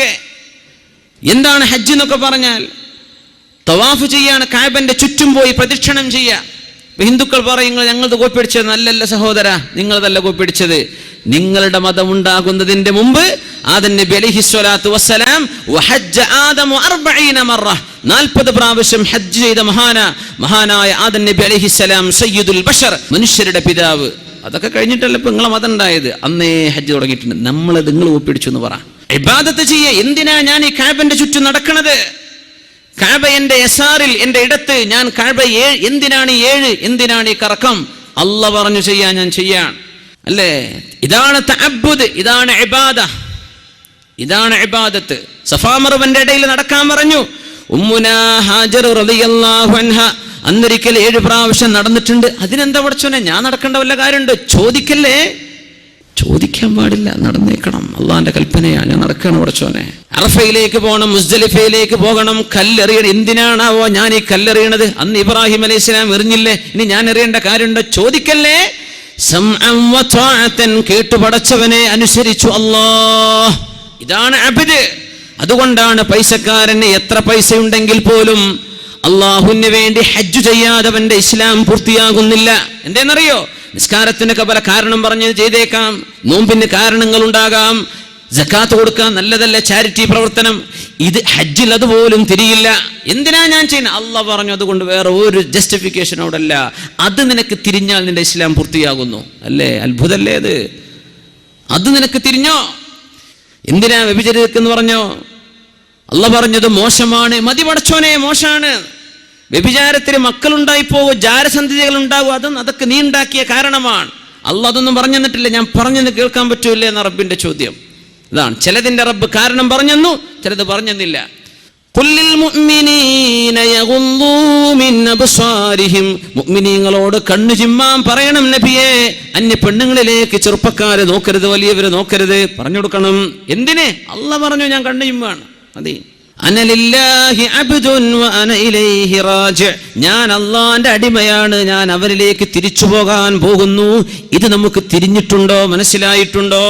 അതൊക്കെ എന്താണ് ഹജ്ജ് എന്നൊക്കെ പറഞ്ഞാൽ തവാഫ് ചെയ്യാണ് കാബന്റെ ചുറ്റും പോയി പ്രദക്ഷിണം ചെയ്യുക. ഹിന്ദുക്കൾ പറയും "നിങ്ങൾ ഞങ്ങളത് കോപ്പിടിച്ചത് നല്ലല്ല സഹോദര നിങ്ങളതല്ല കോപ്പിടിച്ചത് നിങ്ങളുടെ മതം ഉണ്ടാകുന്നതിന്റെ മുമ്പ് ആദൻ നബി അലൈഹി സ്വലാത്തു വസ്സലാം 40 പ്രാവശ്യം ഹജ്ജ് ചെയ്ത മഹാന മഹാനായ ആദൻ നബി അലൈഹി സ്വലാം സയ്യിദുൽ ബഷർ മനുഷ്യരുടെ പിതാവ്. അതൊക്കെ കഴിഞ്ഞിട്ടല്ല ഇപ്പൊ നിങ്ങളെ മതം ഉണ്ടായത്? അന്നേ ഹജ്ജ് തുടങ്ങിയിട്ടുണ്ട്. നമ്മൾ നിങ്ങൾ ഒപ്പിടിച്ചു എന്ന് പറ. ഇബാദത്ത് ചെയ്യ. എന്തിനാ ഞാൻ ഈ കാബന്റെ ചുറ്റും നടക്കണത്? കാബ എന്റെ എസാറിൽ എന്റെ ഇടത്ത് ഞാൻ കാബ ഏഴ് എന്തിനാണ് ഏഴ്? എന്തിനാണ് ഈ കറക്കം? അല്ല പറഞ്ഞു ചെയ്യാൻ ഞാൻ ചെയ്യാൻ അല്ലേ? ഇതാണ് തഅബ്ബുദ്. ഇതാണ് ഇബാദ. ഇതാണ് ഇബാദത്ത്. സഫാമറുവന്റെ ഇടയിൽ നടക്കാൻ പറഞ്ഞു. ഉമ്മുനാ ഹാജർ റളിയല്ലാഹു അൻഹ. അന്നൊരിക്കൽ ഏഴ് പ്രാവശ്യം നടന്നിട്ടുണ്ട്. അതിനെന്താ പഠിച്ചോനെ ഞാൻ നടക്കേണ്ട വല്ല കാര്യമുണ്ട്? ചോദിക്കല്ലേ? ചോദിക്കാൻ പാടില്ല. നടന്നേക്കണം. അള്ളാന്റെ കൽപ്പനയാ. ഞാൻ നടക്കണം പഠിച്ചോനെ അറഫയിലേക്ക് പോകണം മുസ്ദലിഫയിലേക്ക് പോകണം. കല്ലെറിയണം എന്തിനാണാവോ ഞാൻ ഈ കല്ലെറിയണത്? അന്ന് ഇബ്രാഹിം അലൈഹി സ്വലാം എറിഞ്ഞില്ലേ? ഇനി ഞാൻ എറിയേണ്ട കാര്യമുണ്ടോ? ചോദിക്കല്ലേ? സംഅം വത്വാഅത്തൻ കേട്ടു പടച്ചവനെ അനുസരിച്ചു അല്ലാ ഇതാണ് അബിദ്. അതുകൊണ്ടാണ് പൈസക്കാരന് എത്ര പൈസ ഉണ്ടെങ്കിൽ പോലും അള്ളാഹുവിന് വേണ്ടി ഹജ്ജ് ചെയ്യാതവന്റെ ഇസ്ലാം പൂർത്തിയാകുന്നില്ല. എന്തേന്നറിയോ? നിസ്കാരത്തിനൊക്കെ പല കാരണം പറഞ്ഞ് ചെയ്തേക്കാം. നോമ്പിന് കാരണങ്ങൾ ഉണ്ടാകാം ജക്കാത്ത് കൊടുക്കാം നല്ലതല്ല ചാരിറ്റി പ്രവർത്തനം. ഇത് ഹജ്ജിൽ അതുപോലും തിരിയില്ല. എന്തിനാ ഞാൻ ചെയ്യുന്നത്? അല്ല പറഞ്ഞു അതുകൊണ്ട് വേറെ ഒരു ജസ്റ്റിഫിക്കേഷൻ അവിടെ അല്ല അത് നിനക്ക് തിരിഞ്ഞാൽ നിന്റെ ഇസ്ലാം പൂർത്തിയാകുന്നു. അല്ലേ? അത്ഭുതല്ലേ അത്? അത് നിനക്ക് തിരിഞ്ഞോ? എന്തിനാ വ്യഭിചരിതക്കെന്ന് പറഞ്ഞോ? അല്ല പറഞ്ഞത് മോശമാണ്. മതി പടച്ചോനെ മോശമാണ് വ്യഭിചാരത്തിന് മക്കളുണ്ടായി പോകും ജാരസന്ധികൾ ഉണ്ടാകും അതും അതൊക്കെ നീ ഉണ്ടാക്കിയ കാരണമാണ്. അല്ല അതൊന്നും പറഞ്ഞു തന്നിട്ടില്ല. ഞാൻ പറഞ്ഞെന്ന് കേൾക്കാൻ പറ്റൂലേ എന്ന റബ്ബിന്റെ ചോദ്യം. ഇതാണ്. ചിലതിന്റെ റബ്ബ് കാരണം പറഞ്ഞെന്നു ചിലത് പറഞ്ഞെന്നില്ല. മുഅ്മിനീങ്ങളോട് കണ്ണു ചിമ്മാൻ പറയണം നബിയെ. അന്യ പെണ്ണുങ്ങളിലേക്ക് ചെറുപ്പക്കാരെ നോക്കരുത് വലിയവരെ നോക്കരുത്. പറഞ്ഞു കൊടുക്കണം. എന്തിനെ? അല്ല പറഞ്ഞു ഞാൻ കണ്ണു ചിമ്മാണ്. മതി. ഞാൻ അള്ളാന്റെ അടിമയാണ്. ഞാൻ അവരിലേക്ക് തിരിച്ചു പോകാൻ പോകുന്നു. ഇത് നമുക്ക് തിരിഞ്ഞിട്ടുണ്ടോ? മനസ്സിലായിട്ടുണ്ടോ?